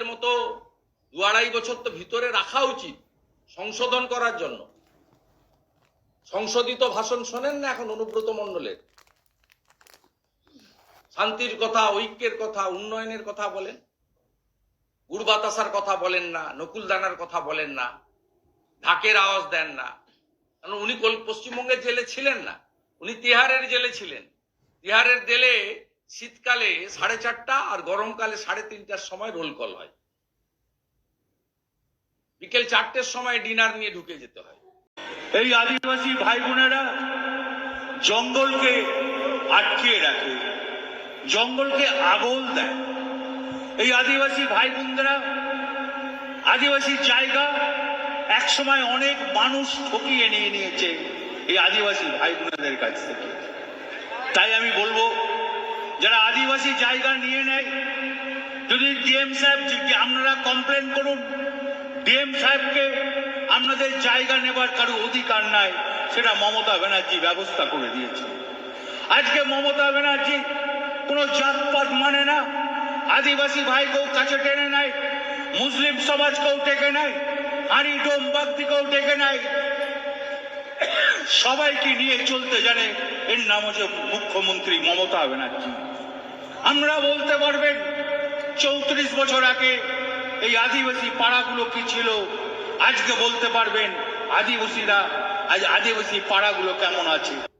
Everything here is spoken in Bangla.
মণ্ডলের মতো দু আড়াই বছর তো ভিতরে রাখা উচিত সংশোধন করার জন্য। সংশোধিত ভাষণ শোনেন না এখন অনুব্রত মণ্ডলের। শান্তির কথা, ঐক্যের কথা, উন্নয়নের কথা বলেন। গুড় বাতাসার কথা বলেন না নকুল দানার কথা বলেন না, ঢাকের আওয়াজ দেন না। কারণ উনি পশ্চিমবঙ্গের জেলে ছিলেন না? উনি তিহারের জেলে ছিলেন। তিহারের জেলে শীতকালে সাড়ে চারটা আর গরমকালে সাড়ে তিনটার সময় রোল কল হয়। বিকেল চারটের সময় ডিনার নিয়ে ঢুকে যেতে হয়। এই আদিবাসী ভাই বোনেরা জঙ্গলকে আটকিয়ে রাখে, জঙ্গলকে আগল দেয়। এই আদিবাসী ভাই বোনরা আদিবাসী জায়গা একসময় অনেক মানুষ ঠকিয়ে নিয়ে নিয়েছে এই আদিবাসী ভাই বোনেদের কাছ থেকে। তাই আমি বলব যারা আদিবাসী জায়গা নিয়ে নেয়, যদি ডিএম সাহেব আপনারা কমপ্লেন করুন, ডিএম সাহেবকে আপনাদের জায়গা নেবার কারও অধিকার নাই, সেটা মমতা ব্যানার্জি ব্যবস্থা করে দিয়েছে। আজকে মমতা ব্যানার্জি কোনো জাতপাত মানে না। আদিবাসী ভাইকেও কাছে টেনে নেয়, মুসলিম সমাজকেও টেকে নেয়, হাড়ি ডোম বাগদিকেও টেকে নেয়। সবাইকে নিয়ে চলতে জানে এর নাম হচ্ছে মুখ্যমন্ত্রী মমতা ব্যানার্জি। আমরা বলতে পারবেন, চৌত্রিশ বছর আগে এই আদিবাসী পাড়াগুলো কি ছিল? আজকে বলতে পারবেন, আদিবাসীরা, আজ আদিবাসী পাড়াগুলো কেমন আছে?